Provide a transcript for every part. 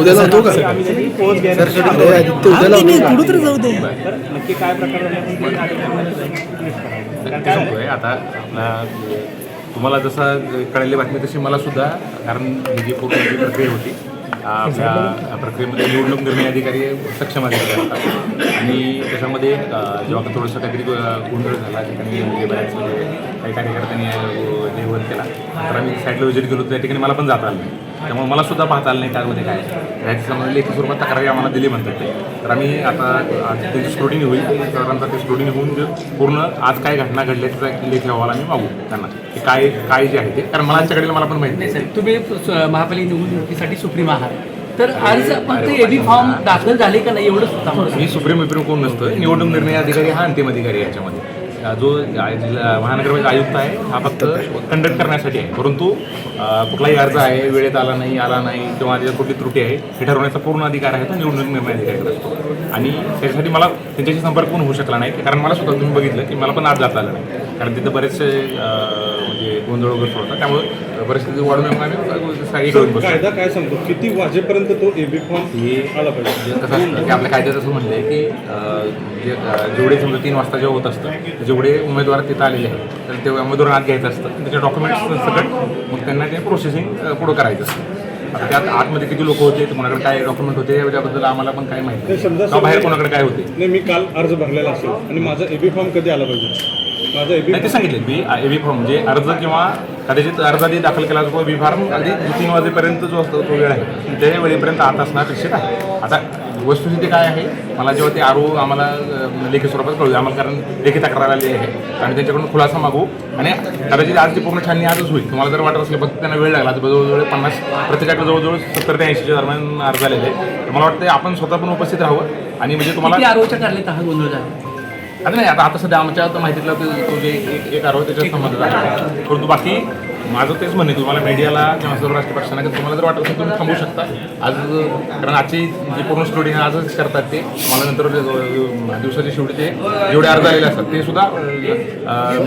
उद्या लावतो का उद्या लावतो तर जाऊ दे. नक्की काय प्रकार आता आपला तुम्हाला जसं कळलेली बातमी तशी मला सुद्धा कारण ही जी पूर्ण जी प्रक्रिया होती. आपल्या प्रक्रियेमध्ये निवडणूक निर्णय अधिकारी सक्षम अधिकारी असतात. आणि त्याच्यामध्ये जेव्हा थोडंसं काहीतरी गोंधळ झाला ठिकाणी म्हणजे बऱ्याच काही कार्यकर्त्यांनी हे वर केला तर आम्ही साईडला विजिट गेलो त्या ठिकाणी मला पण जाता आलं नाही. त्यामुळे मला सुद्धा पाहता आलं नाही त्यामध्ये काय. संबंधी लेखी स्वरूपात तक्रारी आम्हाला दिली म्हणतात ते. तर आम्ही आता त्याची स्क्रुटिनी होईल. साधारणतः ते स्क्रुटिनी होऊन पूर्ण आज काय घटना घडल्या त्याचा लेखी अहवाल आम्ही मागू त्यांना. की काय काय जे आहे ते. कारण मला आजच्याकडे मला पण माहिती नाही साहेब तुम्ही महापालिका निवडणुकीसाठी सुप्रीम आहात. तर अर्ज फक्त एबी फॉर्म दाखल झाले का नाही एवढंच मी सुप्रीम विप्रीम कोण नसतं? निवडणूक निर्णय अधिकारी हा अंतिम अधिकारी याच्यामध्ये. जो महानगरपालिका आयुक्त आहे हा फक्त कंडक्ट करण्यासाठी आहे. परंतु कुठलाही अर्ज आहे वेळेत आला नाही आला नाही किंवा त्याच्यात कुठली त्रुटी आहे हे ठरवण्याचा पूर्ण अधिकार आहे तो निवडणूक निर्णय अधिकाऱ्याकडे असतो. आणि त्याच्यासाठी मला त्यांच्याशी संपर्क पण होऊ शकला नाही कारण मला सुद्धा तुम्ही बघितलं की मला पण आज जाता आलं नाही. कारण तिथं बरेचसे म्हणजे गोंधळ वगैरे होता त्यामुळे परिस्थिती वाढून आम्ही कायदा काय सांगतो? किती वाजेपर्यंत तो एबी फॉर्म हे आला पाहिजे? कसं असतं की आपल्या कायद्यात असं म्हणलं आहे की जेवढे समजा तीन वाजता जेव्हा होत असतं जेवढे उमेदवार तिथं आलेले आहेत तर ते उमेदवार आत घ्यायचं असतं. त्याचे डॉक्युमेंट्स सकट मग त्यांना ते प्रोसेसिंग पुढं करायचं असतं. आता त्यात आतमध्ये किती लोक होते कोणाकडे काय डॉक्युमेंट होते याबद्दल आम्हाला पण काही माहिती समजा नाही बाहेर कोणाकडे काय होते? नाही मी काल अर्ज भरलेला असेल आणि माझा एबी फॉर्म कधी आला पाहिजे? माझा एबी नाही ते सांगितले बी एबी फॉर्म म्हणजे अर्ज किंवा कदाचित अर्धा दी दाखल केला असतो बी फॉर्म आधी तीन वाजेपर्यंत जो असतो तो वेळ आहे. त्या वेळेपर्यंत आत असणं अपेक्षित आहे. आता वस्तुस्थिती काय आहे? मला जेव्हा ते आरो आम्हाला लेखी स्वरूपात कळू आम्हाला कारण लेखी तक्रार आली आहे. आणि त्यांच्याकडून खुलासा मागू. आणि कदाचित आज ती पूर्ण छाननी आजच होईल. तुम्हाला जर वाटत असलं फक्त त्यांना वेळ लागला तर जवळजवळ पन्नास प्रत्येकाकडे जवळजवळ सत्तर ते ऐंशीच्या दरम्यान अर्ज आलेले आहे. तर मला वाटतं आपण स्वतः पण उपस्थित राहावं. आणि म्हणजे तुम्हाला आरोच्या आता नाही आता आता सध्या आमच्या आता माहितीतला तो जे एक एक आरोप त्याच्यात संबंधित आहे. परंतु बाकी माझं तेच म्हणणे तुम्हाला मीडियाला किंवा सर्व राष्ट्रीय पक्षांना तुम्हाला जर वाटत असेल तुम्ही थांबू शकता. आज कारण आजची जी पूर्ण स्टोरी आजच करतात ते. मला नंतर दिवसाच्या शेवटी ते जेवढे अर्ज आलेले असतात ते सुद्धा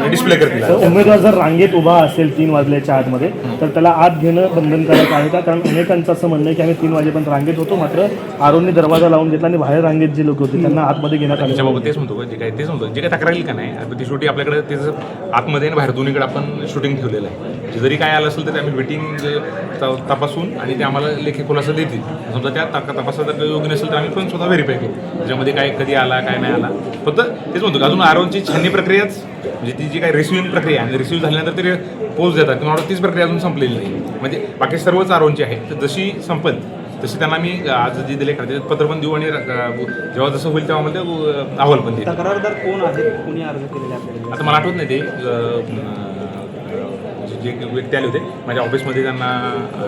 डिस्प्ले करतील. उमेदवार जर रांगेत उभा असेल तीन वाजल्याच्या आतमध्ये तर त्याला आत घेणं बंधनकारक आहे का? कारण अनेकांचं असं म्हणणं आहे की आम्ही तीन वाजेपर्यंत रांगेत होतो मात्र आरोनने दरवाजा लावून घेतला आणि बाहेर रांगेत जे लोक होते त्यांना आतमध्ये घेण्यात आले. त्याच्याबाबत तेच म्हणतो जे काय तेच म्हणतो. जे काय तक्रार का नाही ती शेवटी आपल्याकडे त्याचं आतमध्ये आणि बाहेर दोन्हीकडे आपण शूटिंग ठेवलेलं आहे. जरी काय आलं असेल तरी आम्ही वेटिंग तपासून आणि ते आम्हाला लेखी खुलासा देतील. समजा त्या तक- तपासात जर काही योग्य नसेल तर आम्ही पण स्वतः व्हेरीफाय करू. त्याच्यामध्ये काय कधी आला काय नाही आला. फक्त तेच म्हणतो अजून आरोनची छाननी प्रक्रियाच म्हणजे ती जी काही रिसिव्हिंग प्रक्रिया आहे आणि रिसिव्ह झाल्यानंतर ते पोच देतात. किंवा तीच प्रक्रिया अजून संपलेली नाही. म्हणजे बाकी सर्वच आरोनची आहे तर जशी संपल तशी त्यांना मी आज जे दिले खाते पत्र पण देऊ आणि जेव्हा जसं होईल तेव्हा मला अहवाल पण देईल तक्रारदार कोण आहेत? कोणी अर्ज केलेले आता मला आठवत नाही ते जे व्यक्ती आले होते माझ्या ऑफिसमध्ये त्यांना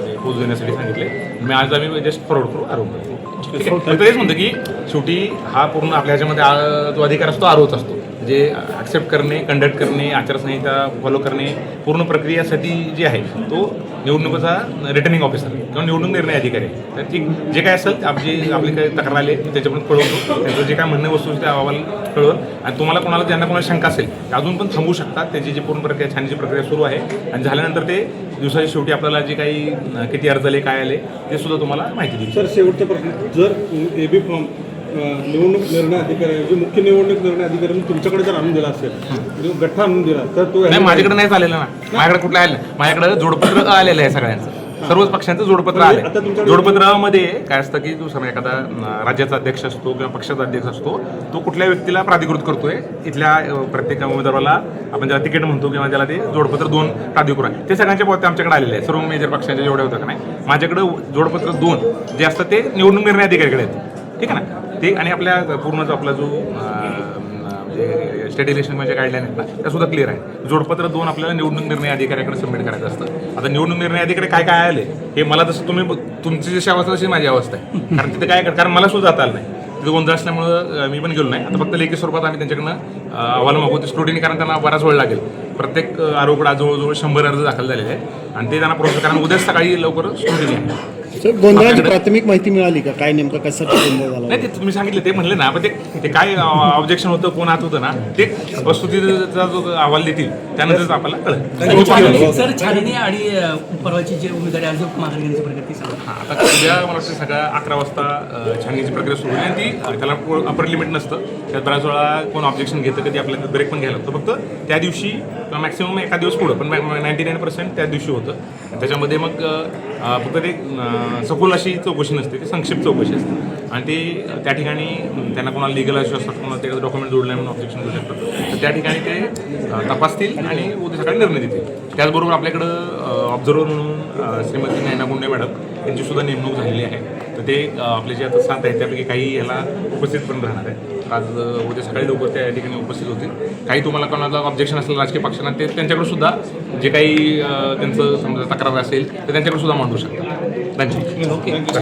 ते पोच देण्यासाठी सांगितले. मी आज आम्ही जस्ट फॉरवर्ड करू आरोप तर तेच म्हणतो की शेवटी हा पूर्ण आपल्या ह्याच्यामध्ये जो अधिकार असतो आरोच असतो. जे ॲक्सेप्ट करणे कंडक्ट करणे आचारसंहिता फॉलो करणे पूर्ण प्रक्रियासाठी जे आहे तो निवडणुकीचा रिटर्निंग ऑफिसर किंवा निवडणूक निर्णय अधिकारी आहे. तर ठीक जे काय असेल आपली आपली काही तक्रार आली त्याच्याकडून कळवतो. त्यांचं जे काय म्हणणं वस्तू आहे ते अहवाल कळवल आणि तुम्हाला कोणाला ज्यांना कोणाला शंका असेल अजून पण थांबू शकतात. त्याची जी पूर्ण प्रक्रिया छानची प्रक्रिया सुरू आहे. आणि झाल्यानंतर ते दिवसाच्या शेवटी आपल्याला जे काही किती अर्ज आले काय आले ते सुद्धा तुम्हाला माहिती देईल सर शेवटचा प्रश्न. जर एबी फॉर्म निवडणूक निर्णय अधिकारी जे मुख्य निवडणूक निर्णय अधिकारी तुमच्याकडे जर आणून दिला असेल म्हणजे गठ्ठा आणून दिला तर तो नाही माझ्याकडे नाही आलेलं ना. माझ्याकडे कुठलं आलं? नाही. माझ्याकडे जोडपत्र आलेलं आहे सगळ्यांचं. सर्वच पक्षांचं जोडपत्र आले जोडपत्रामध्ये काय असतं की जो समजा एखादा राज्याचा अध्यक्ष असतो किंवा पक्षाचा अध्यक्ष असतो तो कुठल्या व्यक्तीला प्राधिकृत करतोय? इथल्या प्रत्येक उमेदवाराला आपण ज्याला तिकीट म्हणतो किंवा ज्याला ते जोडपत्र दोन प्राधिकृत आहे. ते सगळ्यांच्या पोते आमच्याकडे आलेले आहे सर्व मेजर पक्षांच्या जेवढे होतं का नाही माझ्याकडे जोडपत्र दोन जे असतं ते निवडणूक निर्णय अधिकाऱ्याकडे आहेत ठीक आहे ना? ते आणि आपल्या पूर्ण जो आपला जो म्हणजे स्टेट इलेक्शनमध्ये गाईडलाईन आहेत ना त्या सुद्धा क्लिअर आहे जोडपत्र दोन आपल्याला निवडणूक निर्णय अधिकाऱ्याकडे सबमिट करायचं असतं. आता निवडणूक निर्णय अधिकारी काय काय आले हे मला जसं तुम्ही तुमची जशी अवस्था तशी माझी अवस्था आहे. कारण तिथे काय कारण मला सुद्धा जाता आलं नाही. तिथे गोंधळ असल्यामुळं मी पण गेलो नाही. आता फक्त लेखी स्वरूपात आम्ही त्यांच्याकडनं अहवाल मागवतो. ते स्क्रुटिनी कारण त्यांना बराच वेळ लागेल. प्रत्येक आरोपडा जवळजवळ शंभर अर्ज दाखल झालेले आहेत. आणि ते त्यांना प्रोसेस कारण उद्याच सकाळी लवकर स्क्रुटिनी आहे. सर गोंधळाची प्राथमिक माहिती मिळाली का? काय नेमका गोंधळ झाला नाही ते तुम्ही सांगितलं ते म्हणले ना पण ते ते काय ऑब्जेक्शन होतं कोण आत होतं ना ते प्रस्तुतीचा जो अहवाल देतील त्यानंतरच आपल्याला कळेल. सर छाननी आणि परवाची जे उमेदवारी अर्ज माघार घेण्याची प्रगती सांगा. हा, आता उद्या मला वाटतं सगळ्या अकरा वाजता छाननीची प्रक्रिया सुरू होईल. आणि ती त्याला अपर लिमिट नसतं. त्यात बऱ्याच वेळा कोण ऑब्जेक्शन घेतं कधी आपल्याला ब्रेक पण घ्यायला लागतं. फक्त त्या दिवशी मॅक्सिमम एका दिवस पुढं पण नाईन्टी नाईन पर्सेंट त्या दिवशी होतं. त्याच्यामध्ये मग फक्त ते सखोल अशी चौकशी नसते ती संक्षिप्त चौकशी असते. आणि ते त्या ठिकाणी त्यांना कोणाला लिगल अशी असतात कोणाला ते डॉक्युमेंट जोडलं म्हणून ऑब्जेक्शन देऊ शकतात. तर त्या ठिकाणी ते तपासतील आणि उद्या सकाळी निर्णय देतील. त्याचबरोबर आपल्याकडं ऑब्झर्वर म्हणून श्रीमती नयना गुंडे मॅडम यांची सुद्धा नेमणूक झालेली आहे. तर ते आपले जे आता सात आहेत त्यापैकी काही याला उपस्थित पण राहणार आहे आज उद्या सकाळी लवकर त्या ठिकाणी उपस्थित होतील. काही तुम्हाला कोणाला ऑब्जेक्शन असेल राजकीय पक्षांना ते त्यांच्याकडे सुद्धा जे काही त्यांचं समजा तक्रार असेल तर त्यांच्याकडे सुद्धा मांडू शकतात. थँक्यू